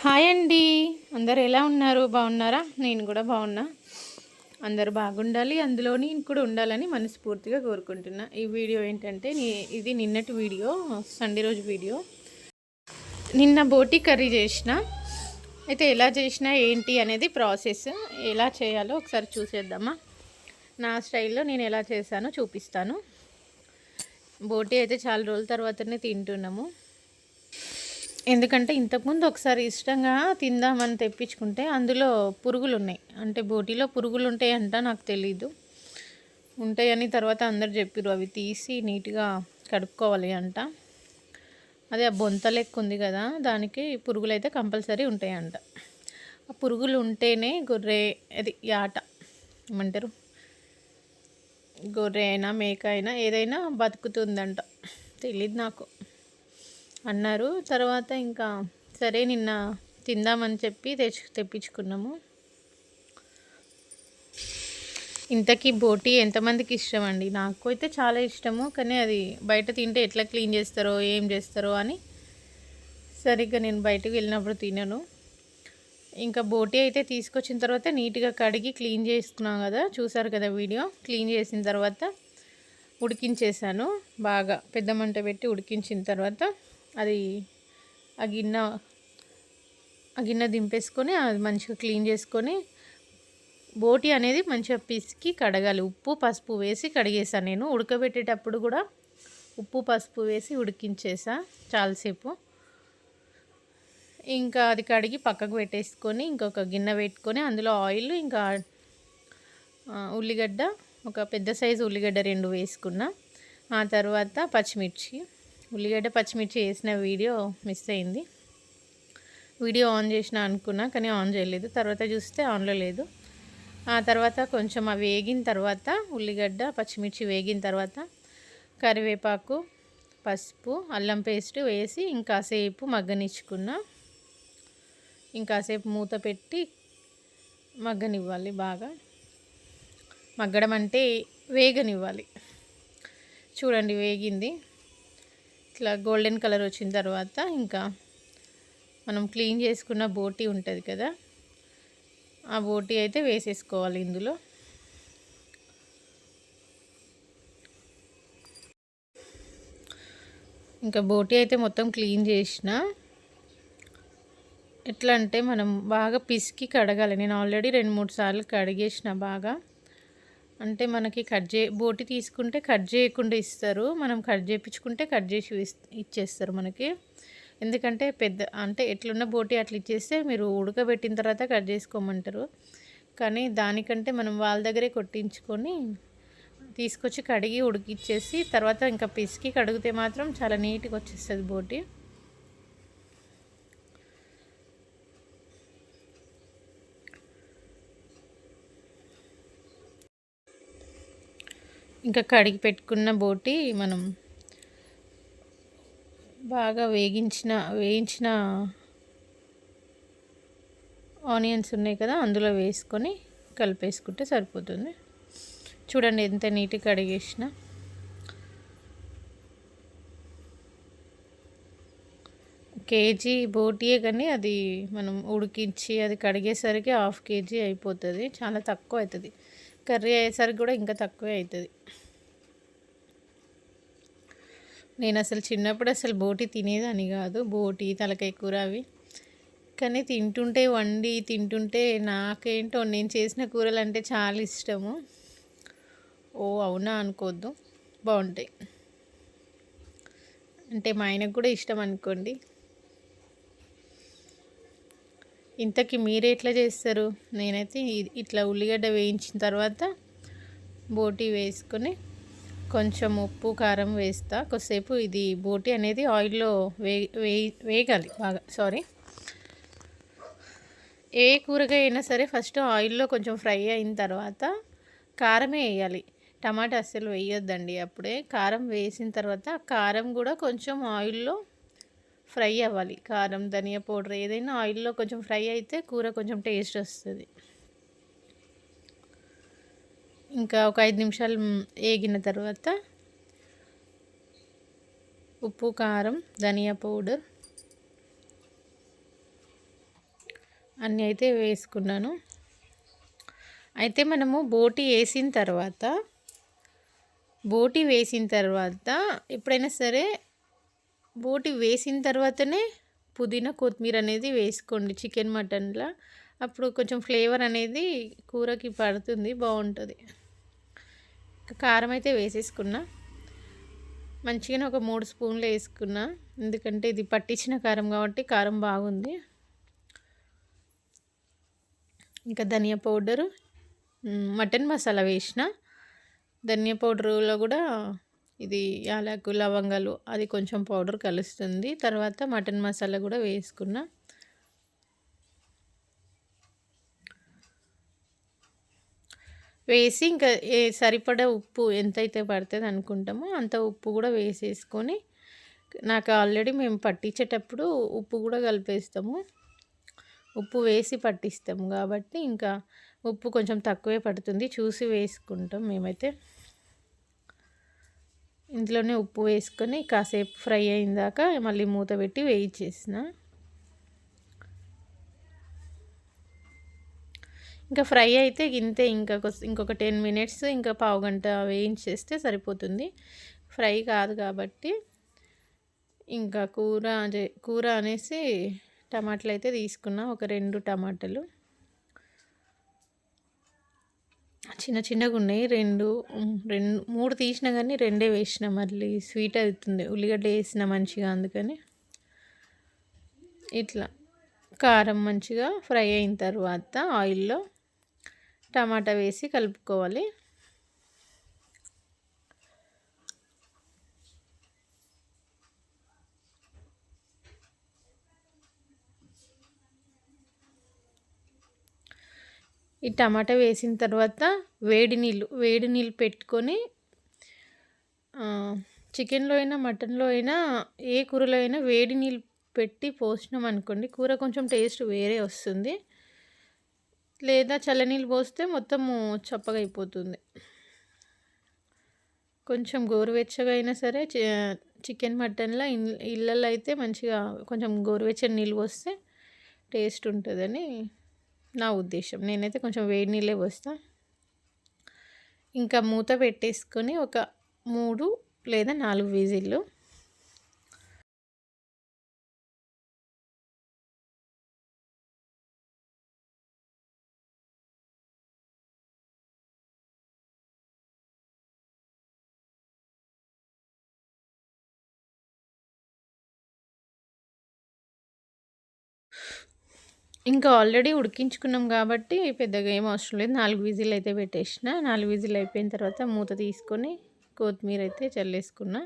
Hi అండి. అందరు ఎలా ఉన్నారు? బాగున్నారా? నేను కూడా బాగున్నా. అందరు బాగుండాలి. అందులో నేను కూడా ఉండాలని మనస్ఫూర్తిగా కోరుకుంటున్నా. ఈ వీడియో ఏంటంటే ఇది నిన్నటి వీడియో సండే రోజు వీడియో. నిన్న బోటి కర్రీ చేసిన. అయితే ఎలా చేసినా ఏంటి అనేది ప్రాసెస్. ఎలా చేయాలో ఒకసారి చూసేద్దామా? నా స్టైల్లో నేను ఎలా చేశానో చూపిస్తాను. బోటి అయితే చాలా రోజుల తర్వాతనే తింటున్నాము. ఎందుకంటే ఇంతకుముందు ఒకసారి ఇష్టంగా తిందామని తెప్పించుకుంటే అందులో పురుగులు ఉన్నాయి అంటే బోటీలో పురుగులు ఉంటాయంట నాకు తెలీదు. ఉంటాయని తర్వాత అందరు చెప్పారు అవి తీసి నీట్గా కడుక్కోవాలి అంట. అదే ఆ బొంత లెక్క ఉంది కదా దానికి పురుగులు అయితే కంపల్సరీ ఉంటాయంట. ఆ పురుగులు ఉంటేనే గొర్రె అది యాట ఏమంటారు? గొర్రె అయినా మేక అయినా ఏదైనా బతుకుతుందంట. తెలియదు నాకు. అన్నారు. తర్వాత ఇంకా సరే నిన్న తిందామని చెప్పి తెచ్చి తెప్పించుకున్నాము. ఇంతకీ బోటి ఎంతమందికి ఇష్టం అండి నాకు అయితే చాలా ఇష్టము కానీ అది బయట తింటే ఎట్లా క్లీన్ చేస్తారో ఏం చేస్తారో అని సరిగ్గా నేను బయటకు వెళ్ళినప్పుడు తినను. ఇంకా బోటి అయితే తీసుకొచ్చిన తర్వాత నీట్గా కడిగి క్లీన్ చేసుకున్నాం కదా చూసారు కదా వీడియో? క్లీన్ చేసిన తర్వాత ఉడికించేసాను బాగా పెద్ద మంట పెట్టి ఉడికించిన తర్వాత అది ఆ గిన్నె ఆ గిన్నె దింపేసుకొని అది మంచిగా క్లీన్ చేసుకొని బోటి అనేది మంచిగా పిసికి కడగాలి. ఉప్పు పసుపు వేసి కడిగేసాను నేను. ఉడకబెట్టేటప్పుడు కూడా ఉప్పు పసుపు వేసి ఉడికించేసా చాలాసేపు. ఇంకా అది కడిగి పక్కకు పెట్టేసుకొని ఇంకొక గిన్నె పెట్టుకొని అందులో ఆయిల్ ఇంకా ఉల్లిగడ్డ ఒక పెద్ద సైజు ఉల్లిగడ్డ రెండు వేసుకున్నా. ఆ తర్వాత పచ్చిమిర్చి. ఉల్లిగడ్డ పచ్చిమిర్చి వేసిన వీడియో మిస్ అయింది. వీడియో ఆన్ చేసిన అనుకున్నా కానీ ఆన్ చేయలేదు. తర్వాత చూస్తే ఆన్లో లేదు. ఆ తర్వాత కొంచెం అవి వేగిన తర్వాత ఉల్లిగడ్డ పచ్చిమిర్చి వేగిన తర్వాత కరివేపాకు పసుపు అల్లం పేస్ట్ వేసి ఇంకాసేపు మగ్గనిచ్చుకున్నా. ఇంకాసేపు మూత పెట్టి మగ్గనివ్వాలి బాగా. మగ్గడం అంటే వేగనివ్వాలి. చూడండి వేగింది. ఇట్లా గోల్డెన్ కలర్ వచ్చిన తర్వాత ఇంకా మనం క్లీన్ చేసుకున్న బోటీ ఉంటుంది కదా ఆ బోటీ అయితే వేసేసుకోవాలి ఇందులో. ఇంకా బోటీ అయితే మొత్తం క్లీన్ చేసిన. ఎట్లా అంటే మనం బాగా పిసికి కడగాలి. నేను ఆల్రెడీ రెండు మూడు సార్లు కడిగేసిన బాగా. అంటే మనకి కట్ చే బోటి తీసుకుంటే కట్ చేయకుండా ఇస్తారు. మనం కట్ చేయించుకుంటే కట్ చేసి ఇచ్చేస్తారు మనకి. ఎందుకంటే పెద్ద అంటే ఎట్లున్న బోటి అట్లా ఇచ్చేస్తే మీరు ఉడకబెట్టిన తర్వాత కట్ చేసుకోమంటారు. కానీ దానికంటే మనం వాళ్ళ దగ్గరే కొట్టించుకొని తీసుకొచ్చి కడిగి ఉడికిచ్చేసి తర్వాత ఇంకా పిసికి కడిగితే మాత్రం చాలా నీట్గా వచ్చేస్తుంది బోటి. ఇంకా కడిగి పెట్టుకున్న బోటి మనం బాగా వేగించిన వేయించిన ఆనియన్స్ ఉన్నాయి కదా అందులో వేసుకొని కలిపేసుకుంటే సరిపోతుంది. చూడండి ఎంత నీట్గా కడిగేసిన. కేజీ బోటియే కానీ అది మనం ఉడికించి అది కడిగేసరికి హాఫ్ కేజీ అయిపోతుంది. చాలా తక్కువ అవుతుంది. కర్రీ అయ్యేసరికి కూడా ఇంకా తక్కువే అవుతుంది నేను అసలు చిన్నప్పుడు అసలు బోటి తినేదాన్ని కాదు. బోటి తలకాయ కూర అవి. కానీ తింటుంటే వండి తింటుంటే నాకేంటో నేను చేసిన కూరలు అంటే చాలా ఇష్టము. ఓ అవునా అనుకోవద్దు. బాగుంటాయి. అంటే మా ఆయనకు కూడా ఇష్టం అనుకోండి. ఇంతకీ మీరు ఎట్లా చేస్తారు? నేనైతే ఇట్లా ఉల్లిగడ్డ వేయించిన తర్వాత బోటి వేసుకొని కొంచెం ఉప్పు కారం వేస్తా. కొద్దిసేపు ఇది బోటి అనేది ఆయిల్లో వే వే వేగాలి బాగా. సారీ ఏ కూరగాయ అయినా సరే ఫస్ట్ ఆయిల్లో కొంచెం ఫ్రై అయిన తర్వాత కారమే వేయాలి. టమాటా అస్సలు వేయొద్దండి అప్పుడే. కారం వేసిన తర్వాత కారం కూడా కొంచెం ఆయిల్లో ఫ్రై అవ్వాలి. కారం ధనియా పౌడర్ ఏదైనా ఆయిల్లో కొంచెం ఫ్రై అయితే కూర కొంచెం టేస్ట్ వస్తుంది. ఇంకా ఒక ఐదు నిమిషాలు వేగిన తర్వాత ఉప్పు కారం ధనియా పౌడర్ అన్నీ అయితే వేసుకున్నాను. అయితే మనము బోటి వేసిన తర్వాత బోటి వేసిన తర్వాత ఎప్పుడైనా సరే బోటి వేసిన తర్వాతనే పుదీనా కొత్తిమీర అనేది వేసుకోండి చికెన్ మటన్లో. అప్పుడు కొంచెం ఫ్లేవర్ అనేది కూరకి పడుతుంది బాగుంటుంది. కారం అయితే వేసేసుకున్నా. మంచిగానే ఒక మూడు స్పూన్లు వేసుకున్నా. ఎందుకంటే ఇది పట్టించిన కారం కాబట్టి కారం బాగుంది. ఇంకా ధనియా పౌడరు మటన్ మసాలా వేసిన. ధనియా పౌడర్లో కూడా ఇది యాలకు లవంగాలు అది కొంచెం పౌడర్ కలుస్తుంది. తర్వాత మటన్ మసాలా కూడా వేసుకున్నా. వేసి ఇంకా ఏ సరిపడా ఉప్పు ఎంతైతే పడుతుంది అనుకుంటామో అంత ఉప్పు కూడా వేసేసుకొని నాకు ఆల్రెడీ మేము పట్టించేటప్పుడు ఉప్పు కూడా కలిపేస్తాము. ఉప్పు వేసి పట్టిస్తాము కాబట్టి ఇంకా ఉప్పు కొంచెం తక్కువే పడుతుంది. చూసి వేసుకుంటాం మేమైతే. ఇంట్లోనే ఉప్పు వేసుకొని కాసేపు ఫ్రై అయిందాక మళ్ళీ మూత పెట్టి వేయించేసిన. ఇంకా ఫ్రై అయితే ఇంతే ఇంకా ఇంకొక టెన్ మినిట్స్ ఇంకా పావు గంట వేయించేస్తే సరిపోతుంది. ఫ్రై కాదు కాబట్టి ఇంకా కూర కూర అనేసి టమాటాలు అయితే తీసుకున్నా ఒక రెండు టమాటాలు. చిన్న చిన్నగా ఉన్నాయి. రెండు రెండు మూడు తీసినా కానీ రెండే వేసిన మళ్ళీ స్వీట్ అవుతుంది. ఉల్లిగడ్డ వేసిన మంచిగా అందుకని. ఇట్లా. కారం మంచిగా ఫ్రై అయిన తర్వాత ఆయిల్లో టమాటా వేసి కలుపుకోవాలి. ఈ టమాటా వేసిన తర్వాత వేడి నీళ్ళు వేడి నీళ్ళు పెట్టుకొని చికెన్లో అయినా మటన్లో అయినా ఏ కూరలో అయినా వేడి నీళ్ళు పెట్టి పోసినాం అనుకోండి కూర కొంచెం టేస్ట్ వేరే వస్తుంది. లేదా చల్లనీళ్ళు పోస్తే మొత్తము చప్పగా అయిపోతుంది. కొంచెం గోరువెచ్చగా అయినా సరే చికెన్ మటన్లో ఇళ్ళల్లో అయితే మంచిగా కొంచెం గోరువెచ్చని నీళ్ళు పోస్తే టేస్ట్ ఉంటుందని నా ఉద్దేశం. నేనైతే కొంచెం వేడి నీళ్ళే పోస్తా. ఇంకా మూత పెట్టేసుకొని ఒక మూడు లేదా నాలుగు విజిల్లు ఇంకా ఆల్రెడీ ఉడికించుకున్నాం కాబట్టి పెద్దగా ఏం అవసరం లేదు. నాలుగు విజిల్ అయితే పెట్టేసిన. నాలుగు విజిల్ అయిపోయిన తర్వాత మూత తీసుకొని కొత్తిమీర అయితే చల్లేసుకున్నా.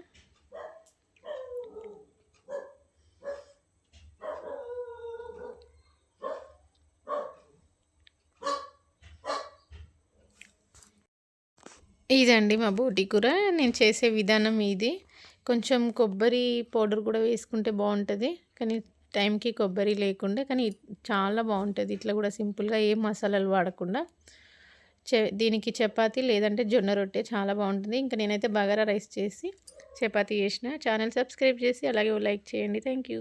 ఇదండి మా బోటి కూర. నేను చేసే విధానం ఇది. కొంచెం కొబ్బరి పౌడర్ కూడా వేసుకుంటే బాగుంటుంది. కానీ టైంకి కొబ్బరి లేకుండా కానీ చాలా బాగుంటుంది. ఇట్లా కూడా సింపుల్గా ఏం మసాలాలు వాడకుండా చె దీనికి చపాతీ లేదంటే జొన్న రొట్టె చాలా బాగుంటుంది. ఇంకా నేనైతే బగారా రైస్ చేసి చపాతీ చేసిన. ఛానల్ సబ్స్క్రైబ్ చేసి అలాగే లైక్ చేయండి. Thank you